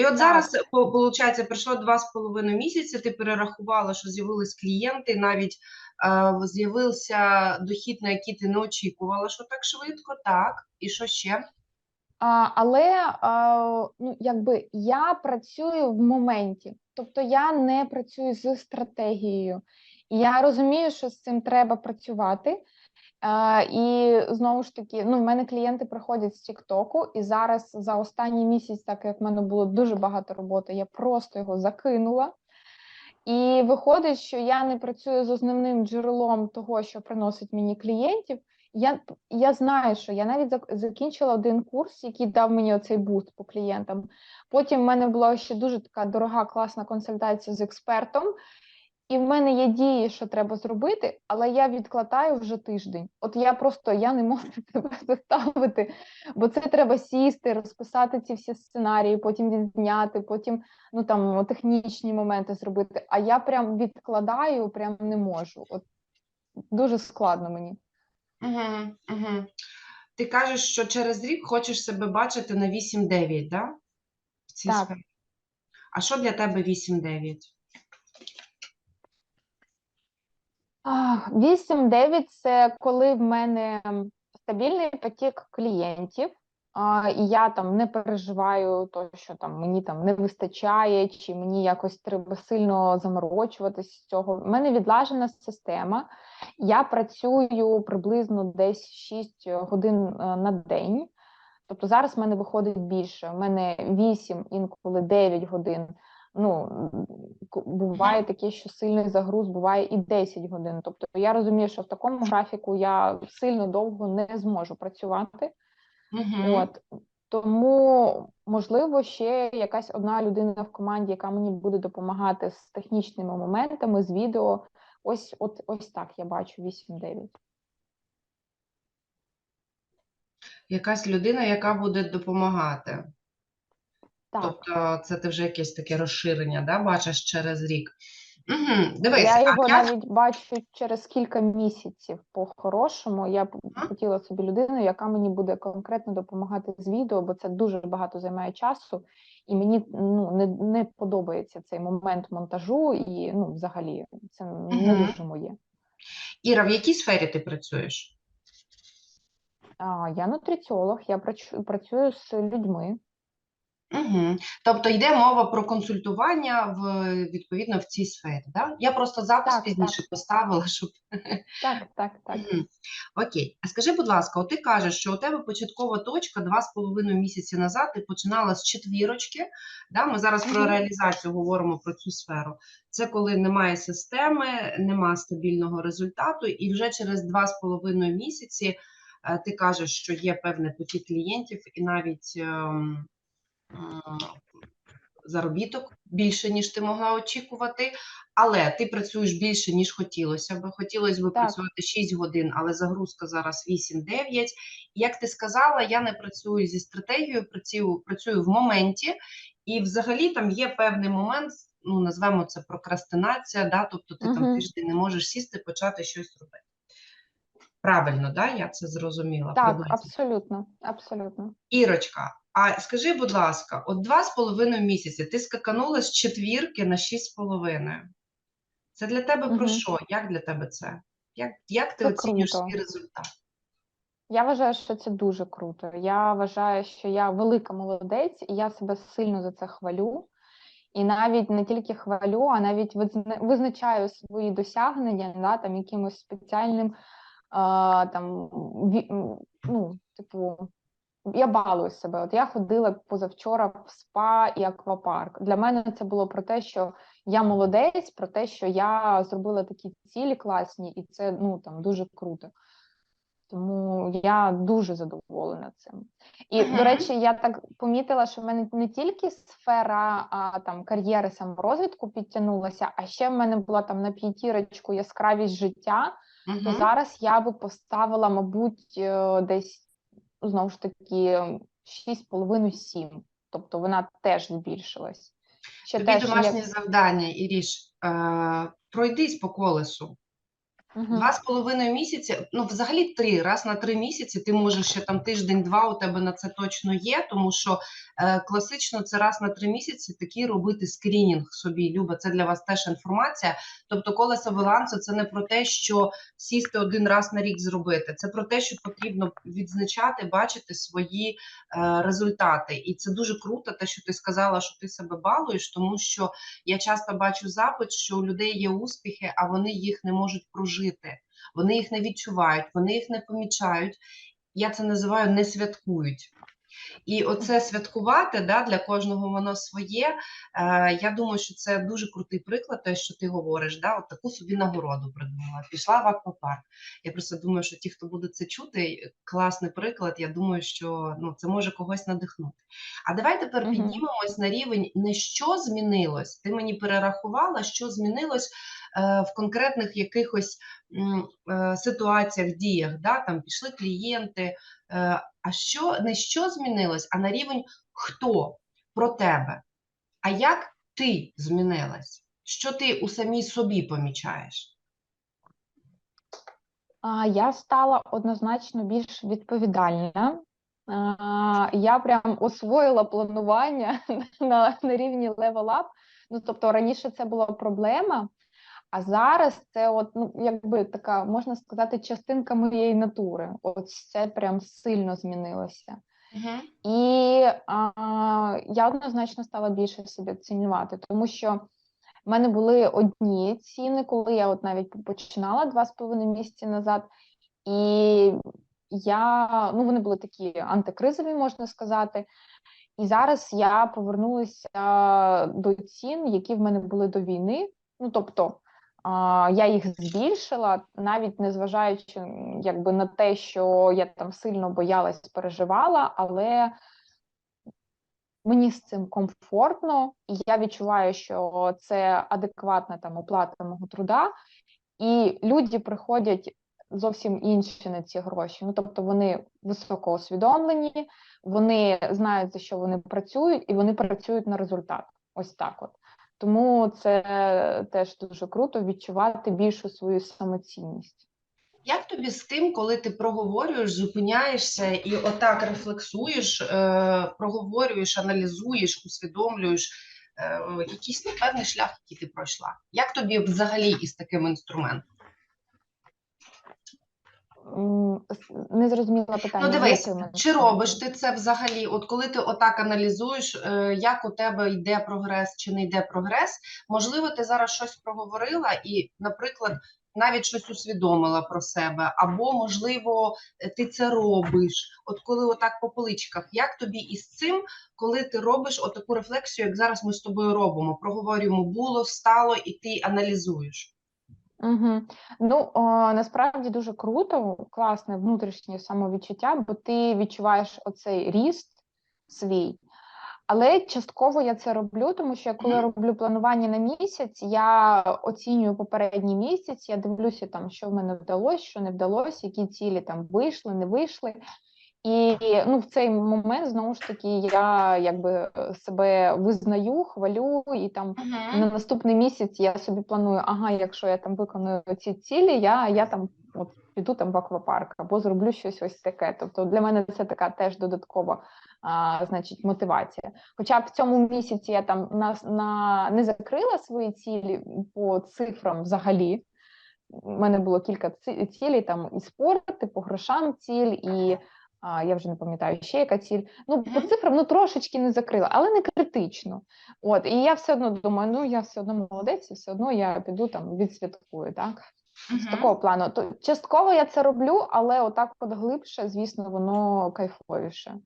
І от зараз, виходить, пройшло два з половиною місяці, ти перерахувала, що з'явились клієнти, навіть е, з'явився дохід, на який ти не очікувала, що так швидко, так. І що ще? А, але а, ну, якби я працюю в моменті, тобто я не працюю з стратегією. Я розумію, що з цим треба працювати. А, і знову ж таки, ну, в мене клієнти приходять з Тіктоку, і зараз за останній місяць, так як в мене було дуже багато роботи, я просто його закинула. І виходить, що я не працюю з основним джерелом того, що приносить мені клієнтів. Я, я знаю, що я навіть закінчила один курс, який дав мені оцей буст по клієнтам. Потім в мене була ще дуже така дорога, класна консультація з експертом, і в мене є дії, що треба зробити, але я відкладаю вже тиждень. От я просто я не можу себе заставити, бо це треба сісти, розписати ці всі сценарії, потім відзняти, потім ну там технічні моменти зробити. А я прям відкладаю, прям не можу. От дуже складно мені. Угу, угу. Ти кажеш, що через рік хочеш себе бачити на 8-9, да? В цій Так. сфері. А що для тебе 8-9? А, 8-9 це коли в мене стабільний потік клієнтів, і я там не переживаю то, що там мені там не вистачає, чи мені якось треба сильно заморочуватись з цього. У мене відлажена система. Я працюю приблизно десь 6 годин е, на день. Тобто зараз в мене виходить більше. У мене 8, інколи 9 годин. Ну, буває таке, що сильний загруз буває і 10 годин. Тобто я розумію, що в такому графіку я сильно довго не зможу працювати. Угу. От тому, можливо, ще якась одна людина в команді, яка мені буде допомагати з технічними моментами, з відео. Ось, от, ось так я бачу 8-9. Якась людина, яка буде допомагати. Так. Тобто це ти вже якесь таке розширення, да, бачиш через рік. Угу. Дивись, Я а його як навіть бачу через кілька місяців по-хорошому. Я б Ага. хотіла собі людину, яка мені буде конкретно допомагати з відео, бо це дуже багато займає часу, і мені ну, не, не подобається цей момент монтажу, і ну, взагалі це не дуже моє. Іра, в якій сфері ти працюєш? А, я нутриціолог, я працю- працюю з людьми. Угу. Тобто йде мова про консультування в відповідно в цій сфері. Да? Я просто запис Так, пізніше поставила, щоб Так, так, так. Мгм. Окей. А скажи, будь ласка, от ти кажеш, що у тебе початкова точка два з половиною місяці назад ти починала з четвірочки. Да? Ми зараз про реалізацію говоримо про цю сферу. Це коли немає системи, нема стабільного результату, і вже через два з половиною місяці е, ти кажеш, що є певний потік клієнтів і навіть ем, заробіток більше, ніж ти могла очікувати. Але ти працюєш більше, ніж хотілося б. Хотілося б Так. працювати 6 годин, але загрузка зараз 8-9. Як ти сказала, я не працюю зі стратегією, працюю, працюю в моменті, і взагалі там є певний момент, ну назвемо це прокрастинація, да? тобто ти там тиждень не можеш сісти, почати щось робити. Правильно, да? я це зрозуміла. Так, приблизно. абсолютно, абсолютно. Ірочка, а скажи, будь ласка, от два з половиною місяці ти скаканула з четвірки на шість з половиною. Це для тебе про Мгм. що? Як для тебе це? Як, як ти Це оцінюєш круто. свій результат? Я вважаю, що це дуже круто. Я вважаю, що я велика молодець, і я себе сильно за це хвалю. І навіть не тільки хвалю, а навіть визна- визначаю свої досягнення да, там, якимось спеціальним а, там, ві- м, ну, типу, я балую себе. От я ходила позавчора в спа і аквапарк. Для мене це було про те, що я молодець, про те, що я зробила такі цілі класні, і це ну там дуже круто. Тому я дуже задоволена цим. І, Мгм. до речі, я так помітила, що в мене не тільки сфера а, там кар'єри саморозвитку підтягнулася, а ще в мене була там на п'ятірочку яскравість життя. То зараз я би поставила, мабуть, е, десь знову ж таки 6,5-7. Тобто вона теж збільшилась. Ще Тобі домашнє завдання, Іріш, е, пройдись по колесу. Мгм. Два з половиною місяці, ну взагалі три, раз на три місяці ти можеш ще там тиждень-два у тебе на це точно є, тому що е, класично це раз на три місяці такий робити скрінінг собі. Люба, це для вас теж інформація. Тобто колесо балансу це не про те, що сісти один раз на рік зробити. Це про те, що потрібно відзначати, бачити свої е, результати. І це дуже круто, те, що ти сказала, що ти себе балуєш, тому що я часто бачу запит, що у людей є успіхи, а вони їх не можуть прожити. Вони їх не відчувають, вони їх не помічають. Я це називаю не святкують. І оце святкувати да, для кожного воно своє. Е, я думаю, що це дуже крутий приклад, те, що ти говориш. Да, от таку собі нагороду придумала. Пішла в аквапарк. Я просто думаю, що ті, хто буде це чути, класний приклад. Я думаю, що ну, це може когось надихнути. А давай тепер Мгм. піднімемось на рівень не що змінилось. Ти мені перерахувала, що змінилось е, в конкретних якихось е, ситуаціях, діях. Да? Там пішли клієнти. А що не що змінилось, а на рівень хто про тебе? А як ти змінилась? Що ти у самій собі помічаєш? Я стала однозначно більш відповідальна. Я прям освоїла планування на, на рівні level up. Ну, тобто раніше це була проблема, а зараз це, от, ну, якби така, можна сказати, частинка моєї натури. От це прям сильно змінилося. Угу. І а, я однозначно стала більше себе цінувати, тому що в мене були одні ціни, коли я от навіть починала два з половиною місяці назад, і я ну вони були такі антикризові, можна сказати. І зараз я повернулася до цін, які в мене були до війни. Ну тобто я їх збільшила, навіть не зважаючи якби на те, що я там сильно боялась, переживала, але мені з цим комфортно, і я відчуваю, що це адекватна там оплата мого труда, і люди приходять зовсім інші на ці гроші. Ну тобто вони високо усвідомлені, вони знають, за що вони працюють, і вони працюють на результат. Ось так от. Тому це теж дуже круто відчувати більшу свою самоцінність. Як тобі з тим, коли ти проговорюєш, зупиняєшся і отак рефлексуєш, е, проговорюєш, аналізуєш, усвідомлюєш е, якийсь певний шлях, який ти пройшла? Як тобі взагалі із таким інструментом? Не зрозуміла питання. Ну, дивись, чи робиш ти це взагалі? От коли ти отак аналізуєш, е, як у тебе йде прогрес чи не йде прогрес, можливо, ти зараз щось проговорила і, наприклад, навіть щось усвідомила про себе, або, можливо, е, ти це робиш. От коли отак по поличках, як тобі із цим, коли ти робиш отаку рефлексію, як зараз ми з тобою робимо? Проговорюємо, було, стало, і ти аналізуєш. Угу. Ну, о, насправді дуже круто, класне внутрішнє самовідчуття, бо ти відчуваєш оцей ріст свій. Але частково я це роблю, тому що я коли роблю планування на місяць, я оцінюю попередній місяць, я дивлюся там, що в мене вдалося, що не вдалося, які цілі там вийшли, не вийшли. І ну, в цей момент знову ж таки я якби себе визнаю, хвалю і там на наступний місяць я собі планую, ага, якщо я там виконую ці цілі, я, я там от піду там в аквапарк або зроблю щось ось таке. Тобто для мене це така теж додаткова а, значить, мотивація. Хоча б в цьому місяці я там на, на не закрила свої цілі по цифрам взагалі. У мене було кілька цілей, там і спорт, і по грошам ціль, і а, я вже не пам'ятаю ще яка ціль. Ну, по цифрам ну трошечки не закрила, але не критично. От, і я все одно думаю, ну я все одно молодець, і все одно я піду там відсвяткую, так? З такого плану. То частково я це роблю, але отак от глибше, звісно, воно кайфовіше.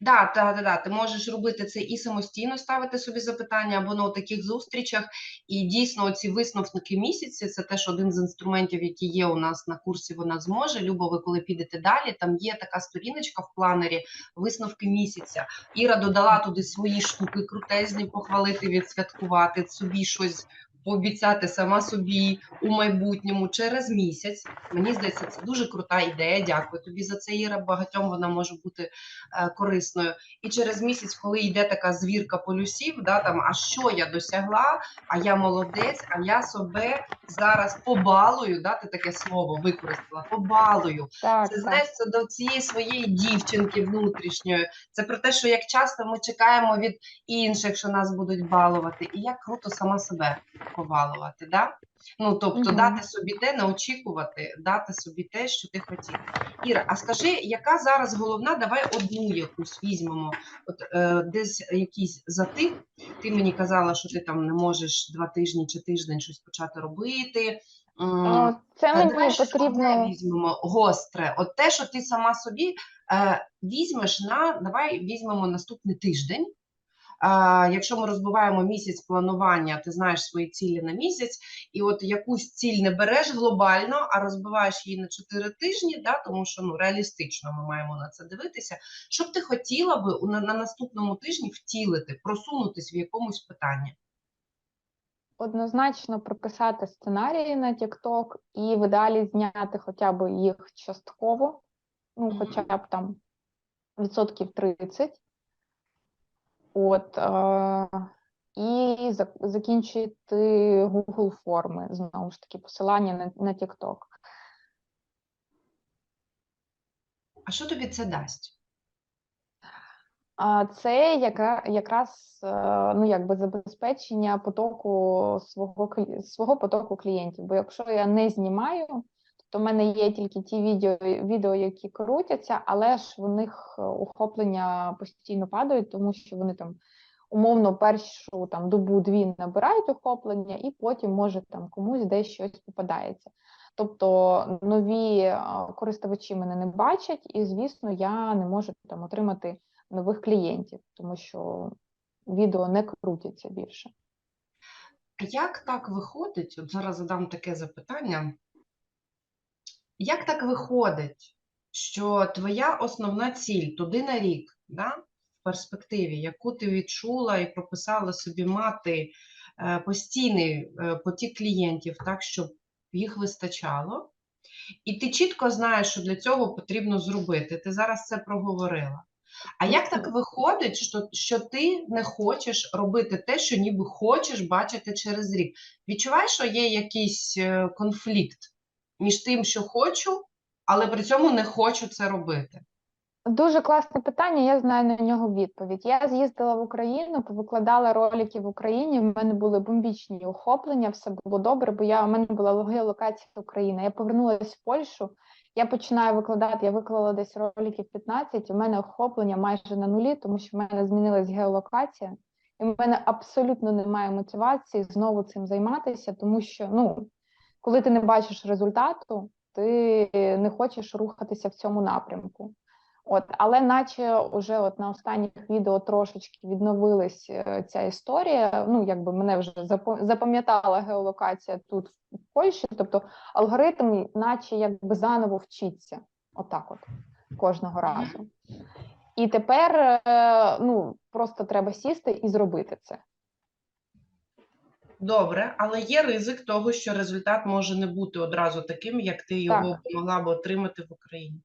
Да, та, да, да. Ти можеш робити це і самостійно ставити собі запитання або на таких зустрічах. І дійсно, ці висновки місяці це теж один з інструментів, які є у нас на курсі. Вона зможе. Любо, ви коли підете далі, там є така сторіночка в планері висновки місяця. Іра додала туди свої штуки крутезні, похвалити, відсвяткувати, собі щось пообіцяти сама собі у майбутньому через місяць. Мені здається, це дуже крута ідея. Дякую тобі за це, Іра. Багатьом вона може бути е, корисною. І через місяць, коли йде така звірка полюсів, да, там, а що я досягла, а я молодець, а я себе зараз побалую, да, ти таке слово використала, побалую. Так, Це так. знаєш, це до цієї своєї дівчинки внутрішньої. Це про те, що як часто ми чекаємо від інших, що нас будуть балувати, і як круто сама себе побалувати. Да? Ну тобто Мгм. дати собі те, не очікувати, дати собі те, що ти хотів. Іра, а скажи, яка зараз головна? Давай одну якусь візьмемо. От е, десь якийсь затик. Ти мені казала, що ти там не можеш два тижні чи тиждень щось почати робити. О, Це мені Давай потрібно. візьмемо гостре. От те, що ти сама собі е, візьмеш на давай візьмемо наступний тиждень. Якщо ми розбиваємо місяць планування, ти знаєш свої цілі на місяць, і от якусь ціль не береш глобально, а розбиваєш її на 4 тижні, да, тому що ну реалістично ми маємо на це дивитися. Що б ти хотіла би на, на наступному тижні втілити, просунутись в якомусь питанні? однозначно прописати сценарії на TikTok і в ідеалі зняти хоча б їх частково, ну, хоча б там відсотків 30. От, е, і закінчити Google форми, знову ж таки, посилання на, на TikTok. А що тобі це дасть? Це яка, якраз ну, якби забезпечення потоку свого, свого потоку клієнтів. Бо якщо я не знімаю, то в мене є тільки ті відео, відео, які крутяться, але ж в них е, охоплення постійно падають, тому що вони там умовно першу там добу-дві набирають охоплення, і потім може там комусь десь щось попадається. Тобто нові е, користувачі мене не бачать, і звісно, я не можу там отримати нових клієнтів, тому що відео не крутяться більше. А Як так виходить? От зараз задам таке запитання. Як так виходить, що твоя основна ціль туди на рік, да, в перспективі, яку ти відчула і прописала собі мати е, постійний е, потік клієнтів, так, щоб їх вистачало, і ти чітко знаєш, що для цього потрібно зробити. Ти зараз це проговорила. А як так виходить, що, що ти не хочеш робити те, що ніби хочеш бачити через рік? Відчуваєш, що є якийсь е, конфлікт між тим, що хочу, але при цьому не хочу це робити? Дуже класне питання, я знаю на нього відповідь. Я з'їздила в Україну, повикладала ролики в Україні. В мене були бомбічні охоплення, все було добре, бо я у мене була геолокація Україна. Я повернулася в Польщу. Я починаю викладати. Я виклала десь роликів 15, У мене охоплення майже на нулі, тому що в мене змінилась геолокація, і в мене абсолютно немає мотивації знову цим займатися, тому що ну, коли ти не бачиш результату, ти не хочеш рухатися в цьому напрямку. От, але наче уже от на останніх відео трошечки відновилась е, ця історія. Ну, якби мене вже запам'ятала геолокація тут в Польщі, тобто алгоритм, наче якби заново вчиться, отак, от кожного разу. І тепер е, ну просто треба сісти і зробити це. Добре, але є ризик того, що результат може не бути одразу таким, як ти його Так. могла б отримати в Україні.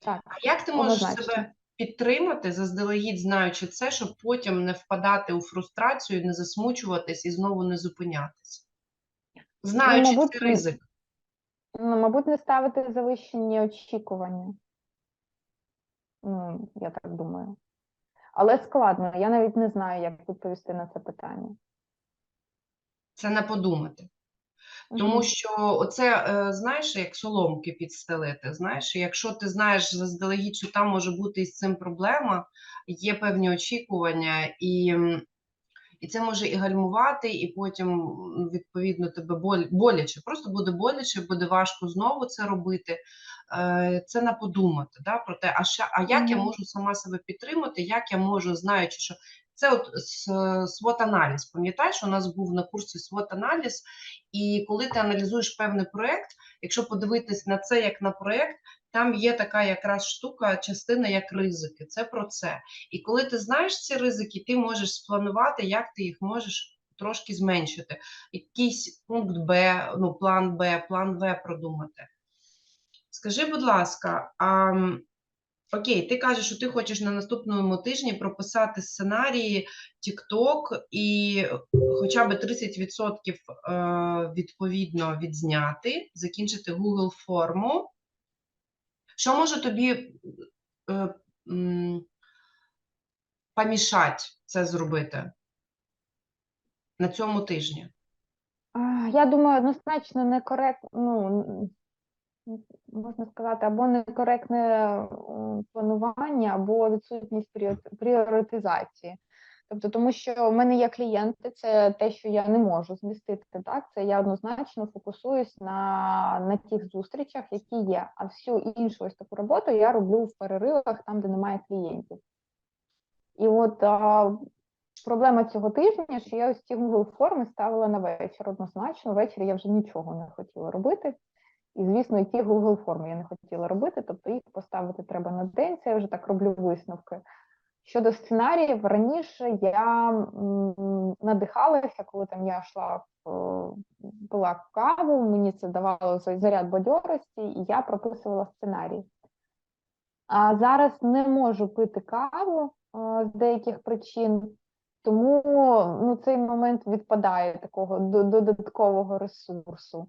Так, А як ти можеш однозначно. себе підтримати, заздалегідь знаючи це, щоб потім не впадати у фрустрацію, не засмучуватись і знову не зупинятись? Знаючи мабуть, цей ризик. Ну, мабуть, не ставити завищені очікування. Ну, я так думаю. Але складно, я навіть не знаю, як відповісти на це питання. Це не подумати. Тому що оце, е, знаєш, як соломки підстелити. Знаєш, якщо ти знаєш заздалегідь, що там може бути із цим проблема, є певні очікування, і, і це може і гальмувати, і потім, відповідно, тебе боляче. Просто буде боляче, буде важко знову це робити. Е, Це не подумати да, про те, а, ще, а як я можу сама себе підтримати, як я можу, знаючи, що це от свот-аналіз. Пам'ятаєш, у нас був на курсі свот-аналіз, і коли ти аналізуєш певний проєкт, якщо подивитись на це як на проєкт, там є така якраз штука, частина як ризики. Це про це. І коли ти знаєш ці ризики, ти можеш спланувати, як ти їх можеш трошки зменшити. Якийсь пункт Б, ну, план Б, план В продумати. Скажи, будь ласка, а, окей, ти кажеш, що ти хочеш на наступному тижні прописати сценарії TikTok і хоча б 30% е, відповідно відзняти, закінчити Google форму. Що може тобі е, помішати це зробити на цьому тижні? Я думаю, однозначно некоректно, ну, можна сказати, або некоректне м, планування, або відсутність пріоритизації. Тобто, тому що в мене є клієнти, це те, що я не можу змістити. Так, це я однозначно фокусуюсь на, на тих зустрічах, які є. А всю іншу ось таку роботу я роблю в переривах, там, де немає клієнтів. І от а, проблема цього тижня, що я ось ці Google форми ставила на вечір однозначно. Ввечері я вже нічого не хотіла робити. І, звісно, і ті Google форми я не хотіла робити, тобто їх поставити треба на день, це я вже так роблю висновки. Щодо сценаріїв, раніше я надихалася, коли там я йшла е, пила каву, мені це давало заряд бадьорості, і я прописувала сценарій. А зараз не можу пити каву е, з деяких причин, тому ну, цей момент відпадає такого додаткового ресурсу.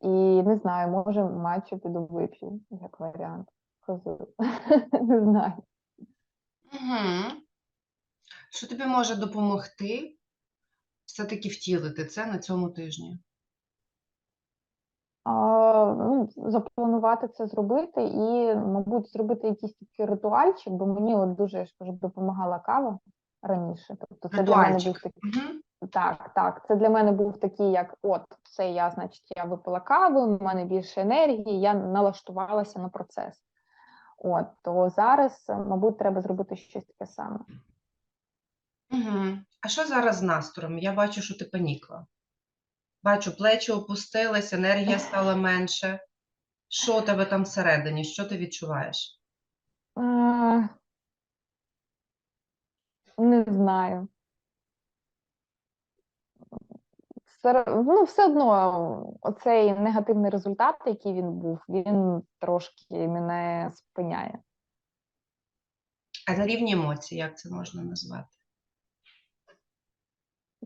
І не знаю, може матчу піду вип'ю, як варіант. Не знаю. Угу. Що тобі може допомогти все-таки втілити це на цьому тижні? А, ну, запланувати це зробити і, мабуть, зробити якийсь такий ритуальчик, бо мені от дуже я ж кажу, допомагала кава раніше. Тобто це для мене був такий. Угу. Так, так. Це для мене був такий, як от, все, я, значить, я випила каву, в мене більше енергії, я налаштувалася на процес. От, то зараз, е, мабуть, треба зробити щось таке саме. Угу. А що зараз з настроєм? Я бачу, що ти панікла. Бачу, плечі опустились, енергія стала менше. Що у тебе там всередині? Що ти відчуваєш? Не знаю. Все, ну, все одно, оцей негативний результат, який він був, він трошки мене спиняє. А на рівні емоцій, як це можна назвати?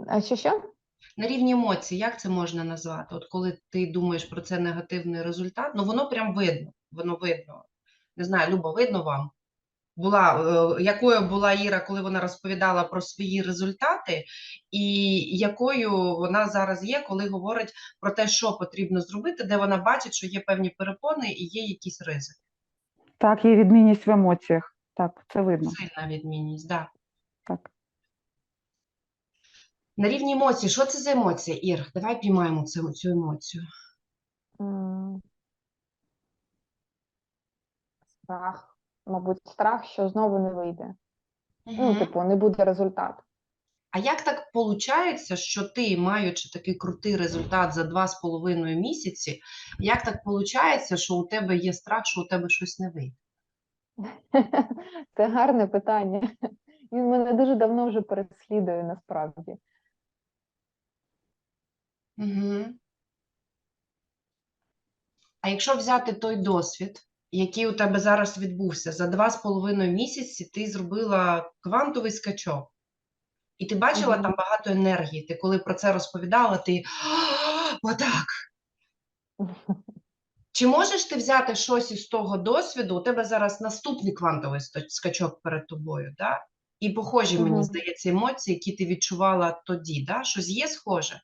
А що що? На рівні емоцій, як це можна назвати? От коли ти думаєш про це негативний результат, ну воно прям видно. Воно видно. Не знаю, Люба, видно вам? Була, е, якою була Іра, коли вона розповідала про свої результати, і якою вона зараз є, коли говорить про те, що потрібно зробити, де вона бачить, що є певні перепони і є якісь ризики. Так, є відмінність в емоціях. Так, це видно. Сильна відмінність, да. Так. На рівні емоцій, що це за емоція, Ір? Давай піймаємо цю, цю емоцію. Страх. Мабуть, страх, що знову не вийде. Ну, типу, не буде результату. А як так виходить, що ти, маючи такий крутий результат за два з половиною місяці, як так виходить, що у тебе є страх, що у тебе щось не вийде? Це гарне питання. Він мене дуже давно вже переслідує насправді. Угу. А якщо взяти той досвід, який у тебе зараз відбувся, за два з половиною місяці ти зробила квантовий скачок, і ти бачила Мгм. там багато енергії. Ти коли про це розповідала, ти отак. Чи можеш ти взяти щось із того досвіду? У тебе зараз наступний квантовий скачок перед тобою, да? І похожі, мені здається, емоції, які ти відчувала тоді, да? Щось є схоже?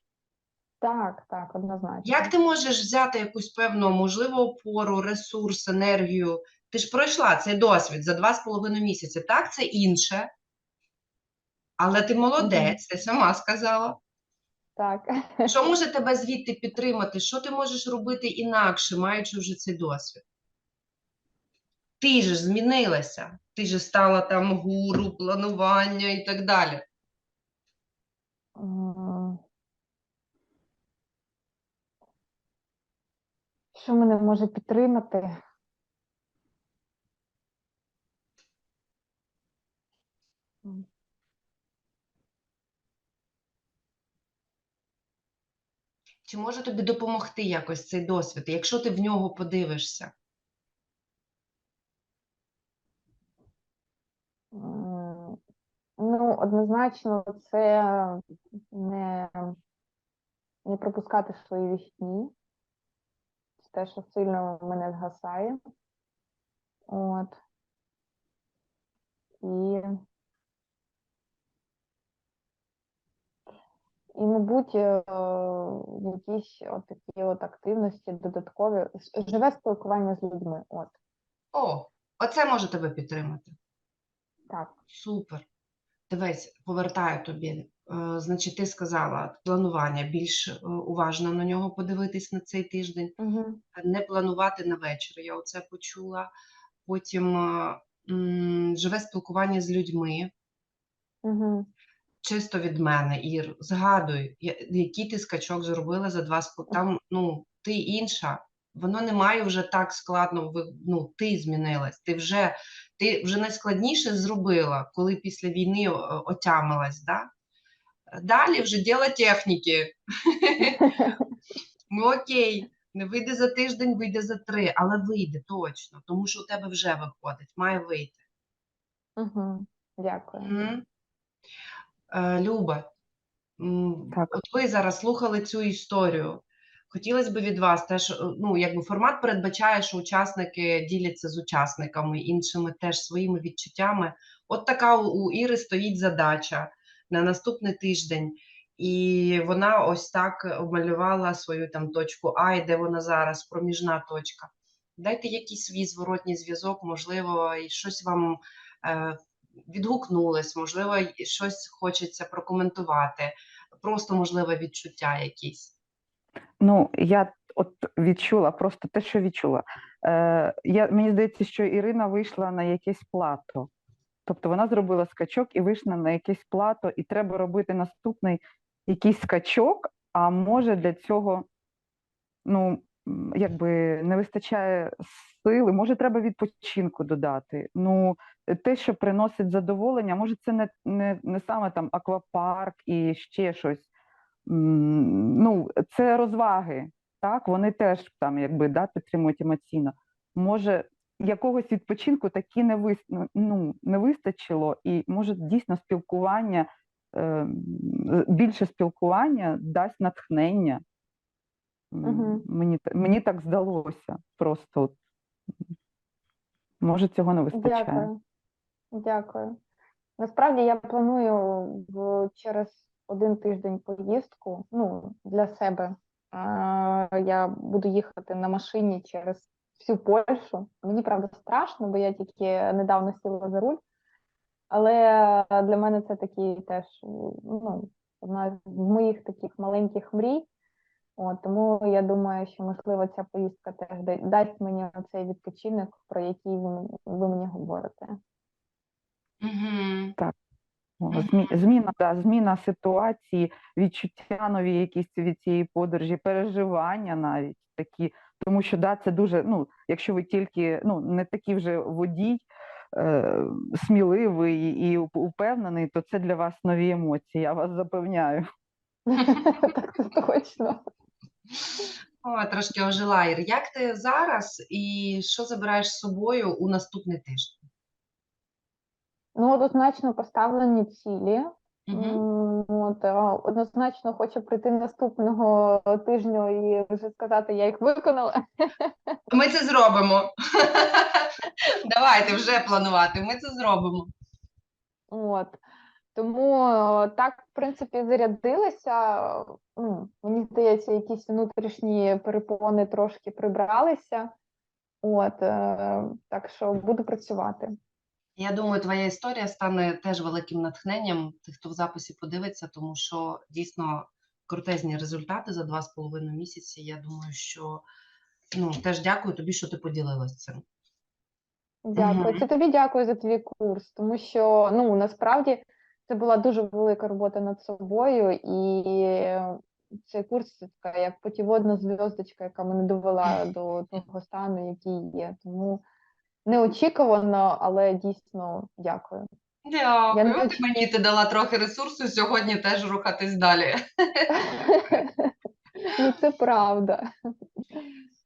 Так, так, однозначно. Як ти можеш взяти якусь певну, можливо, опору, ресурс, енергію? Ти ж пройшла цей досвід за два з половиною місяці. Так, це інше. Але ти молодець, ти сама сказала. Так. Що може тебе звідти підтримати? Що ти можеш робити інакше, маючи вже цей досвід? Ти ж змінилася, ти ж стала там гуру, планування і так далі. Що мене може підтримати? Чи може тобі допомогти якось цей досвід, якщо ти в нього подивишся? Ну, однозначно, це не, не пропускати свої вісні. Те, що сильно мене згасає. От. І, і мабуть, е, якісь от такі от активності додаткові, живе спілкування з людьми. От, О, оце може тебе підтримати. так. Супер. Дивись, повертаю тобі. Е, Значить, ти сказала планування більш е, уважно на нього подивитись на цей тиждень, Угу. не планувати на вечір. Я оце почула. Потім е, м, живе спілкування з людьми. Угу. Чисто від мене, Ір, згадуй, який ти скачок зробила за два спо... Там, ну, ти інша. Воно не має вже так складно. Ну, ти змінилась. Ти вже, ти вже найскладніше зробила, коли після війни отямилась. Да? Далі вже діло техніки. Ну окей, не вийде за тиждень, вийде за три, але вийде точно, тому що у тебе вже виходить, має вийти. Угу. Дякую. Мгм. Е, Люба, м, Так. от ви зараз слухали цю історію. Хотілося б від вас теж, е, ну, якби формат передбачає, що учасники діляться з учасниками іншими теж своїми відчуттями. От така у, у Іри стоїть задача на наступний тиждень, і вона ось так обмалювала свою там точку А, і де вона зараз, проміжна точка. Дайте якийсь свій зворотній зв'язок, можливо, щось вам е, відгукнулось, можливо, щось хочеться прокоментувати, просто можливо відчуття якісь. Ну, я от відчула просто те, що відчула. Е, я, мені здається, що Ірина вийшла на якесь плато. Тобто вона зробила скачок і вийшла на якесь плато, і треба робити наступний якийсь скачок, а може для цього ну, якби не вистачає сили, може, треба відпочинку додати. Ну, те, що приносить задоволення, може, це не, не, не саме там аквапарк і ще щось. Ну, це розваги, так, вони теж там якби да, підтримують емоційно. Може, якогось відпочинку таки не вис... ну, не вистачило, і може дійсно спілкування, е, більше спілкування дасть натхнення. Мгм. Мені, мені так здалося. Просто може цього не вистачає. Дякую. Дякую. Насправді я планую в через один тиждень поїздку ну, для себе. Я буду їхати на машині через всю Польщу. Мені правда страшно, бо я тільки недавно сіла за руль. Але для мене це такий теж ну, одна з моїх таких маленьких мрій. От, тому я думаю, що можливо ця поїздка теж дасть мені цей відпочинок, про який ви, ви мені говорите. Угу. Змі... Зміна, да, зміна ситуації, відчуття нові якісь від цієї подорожі, переживання навіть такі. Тому що да, це дуже, ну, якщо ви тільки ну, не такий вже водій, е, сміливий і упевнений, то це для вас нові емоції, я вас запевняю. Так, це точно. О, трошки ожила Ір. Як ти зараз і що забираєш з собою у наступний тиждень? Ну, однозначно поставлені цілі. Угу. От, однозначно хочу прийти наступного тижня і вже сказати, я їх виконала. Ми це зробимо. Давайте вже планувати. Ми це зробимо. От. Тому так, в принципі, зарядилася. Ну, мені здається, якісь внутрішні перепони трошки прибралися. От, е, так що буду працювати. Я думаю, твоя історія стане теж великим натхненням тих, хто в записі подивиться, тому що дійсно крутезні результати за два з половиною місяці. Я думаю, що ну теж дякую тобі, що ти поділилась цим. Дякую. Мгм. Це тобі дякую за твій курс, тому що ну насправді це була дуже велика робота над собою, і цей курс це така як путіводна зв'язочка, яка мене довела до того стану, який є. Тому неочікувано, але дійсно дякую. Дякую. не ти мені ти дала трохи ресурсу сьогодні теж рухатись далі. Ну, це правда.